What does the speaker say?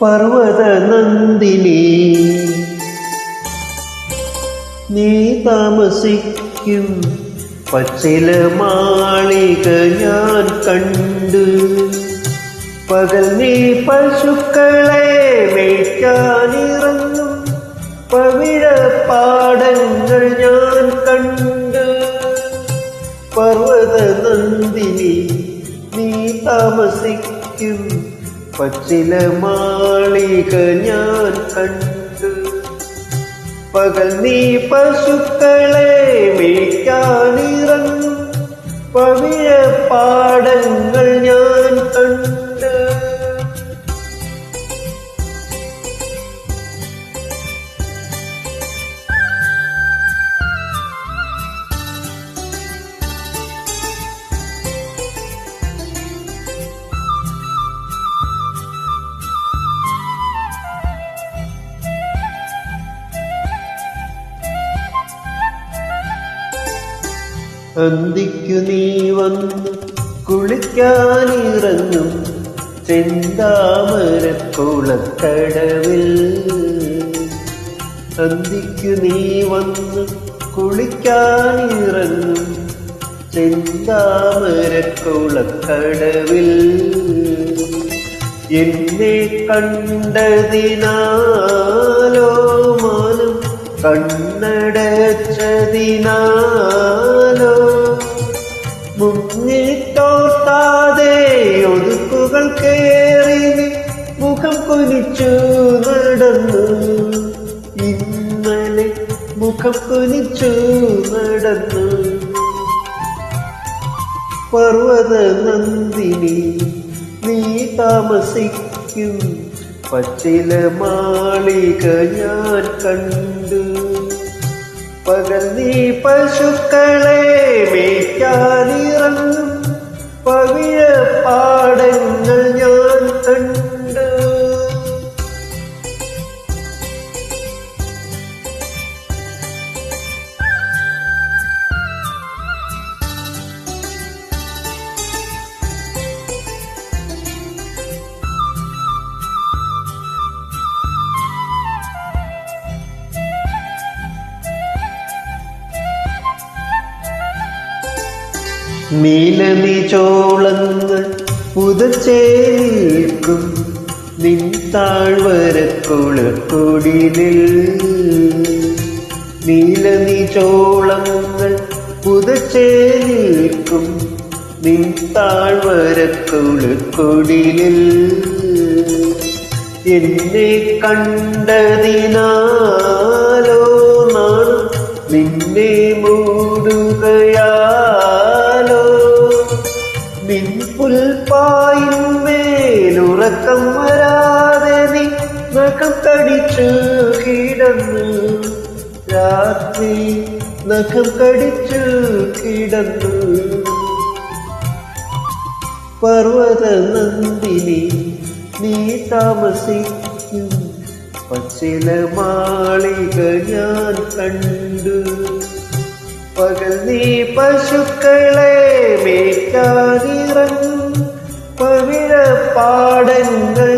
പർവത നന്ദിനി നീ താമസിക്കും പച്ചില മാളിക ഞാൻ കണ്ടു. പകൽ നീ പശുക്കളെ മേയ്ക്കാനിറങ്ങും. പവിഴ പാടങ്ങൾ ഞാൻ കണ്ടു. പർവത നന്ദിനി നീ താമസിക്കും പച്ചില മാളിക ഞാൻ കണ്ടു. പകൽ നീ പശുക്കളെ മേയ്ക്കാനിറങ്ങും. പവിഴ പാടങ്ങൾ അന്തിക്കു നീ വന്ന് കുളിക്കാനിറങ്ങും ചെന്താമരക്കുളക്കടവിൽ. അന്തിക്കു നീ വന്ന് കുളിക്കാനിറങ്ങും ചെന്താമരക്കുളക്കടവിൽ. എന്നെ കണ്ടതിനാലോ മാനം കണ്ണടച്ചതിനാലോ മുഖം കുനിച്ചു നടന്നു. ഇന്നലെ മുഖം കുനിച്ചു നടന്നു. പർവത നന്ദിനി നീ താമസിക്കും പച്ചില മാളിക ഞാൻ കണ്ടു. പകൽ നീ പശുക്കളെ മേയ്ക്കാനിറങ്ങും. പവിഴ പാടങ്ങൾ നീലനി ചോളങ്ങൾ പുതച്ചേൽക്കും. നിൻ താഴ്വരക്കുളക്കൊടിലിൽ നീലനി ചോളങ്ങൾ പുതച്ചേൽക്കും. നിൻ താഴ്വരക്കുളക്കൊടിലിൽ എന്നെ കണ്ടതിനാലോ നാൾ നിന്നെ നിൻ പുൽപ്പായിന്മേലുറക്കം വരാതെ നീ നഖം കടിച്ചു കിടന്നു. രാത്രി നഖം കടിച്ചു കിടന്നു. പർവത നന്ദിനി നീ താമസിക്കും. പച്ചില മാളിക ഞാൻ കണ്ടു. പകൽ നീ പശുക്കളെ മേയ്ക്കാനിറങ്ങും പവിഴ പാടങ്ങൾ